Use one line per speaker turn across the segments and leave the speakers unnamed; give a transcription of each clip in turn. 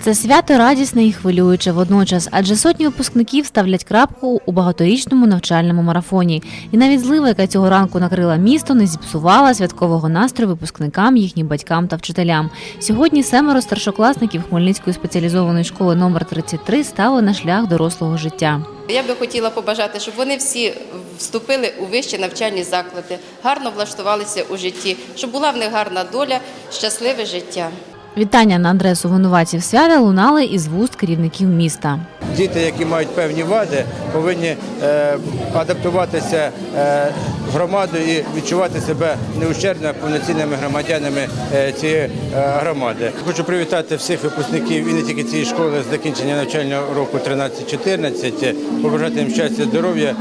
Це свято радісне і хвилююче водночас, адже сотні випускників ставлять крапку у багаторічному навчальному марафоні. І навіть злива, яка цього ранку накрила місто, не зіпсувала святкового настрою випускникам, їхнім батькам та вчителям. Сьогодні семеро старшокласників Хмельницької спеціалізованої школи номер 33 стали на шлях дорослого життя.
Я би хотіла побажати, щоб вони всі вступили у вищі навчальні заклади, гарно влаштувалися у житті, щоб була в них гарна доля, щасливе життя.
Вітання на адресу винуватців свята лунали із вуст керівників міста.
Діти, які мають певні вади, повинні е, адаптуватися е, в і відчувати себе неущербно повноцінними громадянами е, цієї громади. Хочу привітати всіх випускників і не тільки цієї школи з закінчення навчального року 13-14, побажати їм щастя, здоров'я,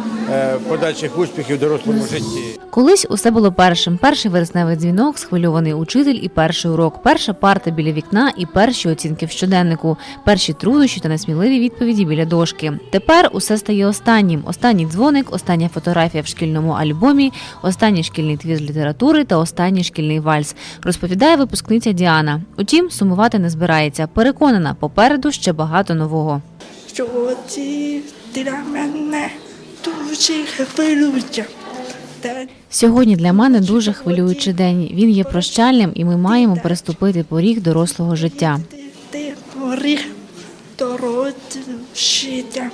подальших успіхів в дорослому житті.
Колись усе було першим. Перший вересневий дзвінок, схвильований учитель і перший урок, перша парта біля вікна і перші оцінки в щоденнику, перші труднощі та несміливі відповіді біля дошки. Тепер усе стає останнім. Останній дзвоник, остання фотографія в шкільному альбомі, останній шкільний твір з літератури та останній шкільний вальс. Розповідає випускниця Діана. Утім, сумувати не збирається. Переконана, попереду ще багато нового.
Сьогодні для мене дуже хвилююче. Та
Сьогодні для мене дуже хвилюючий день. Він є прощальним, і ми маємо переступити поріг дорослого життя.
поріг дорослого життя.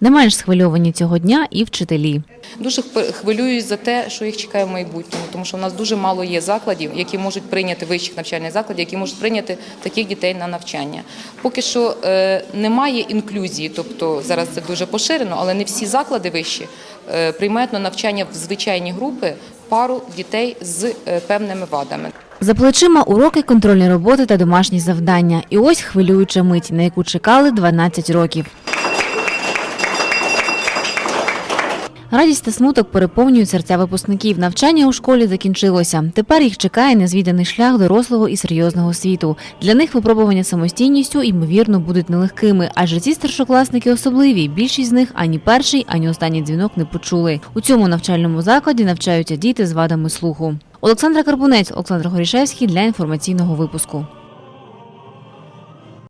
Не менш схвильовані цього дня і вчителі.
Дуже хвилююсь за те, що їх чекає в майбутньому, тому що у нас дуже мало є закладів, які можуть прийняти вищих навчальних закладів, які можуть прийняти таких дітей на навчання. Поки що е, немає інклюзії, тобто зараз це дуже поширено, але не всі заклади вищі е, приймають на навчання в звичайні групи пару дітей з е, певними вадами.
За плечима уроки, контрольні роботи та домашні завдання. І ось хвилююча мить, на яку чекали 12 років. Радість та смуток переповнюють серця випускників. Навчання у школі закінчилося. Тепер їх чекає незвіданий шлях дорослого і серйозного світу. Для них випробування самостійністю ймовірно будуть нелегкими, адже ці старшокласники особливі. Більшість з них ані перший, ані останній дзвінок не почули. У цьому навчальному закладі навчаються діти з вадами слуху. Олександра Карбунець, Олександр Горішевський для інформаційного випуску.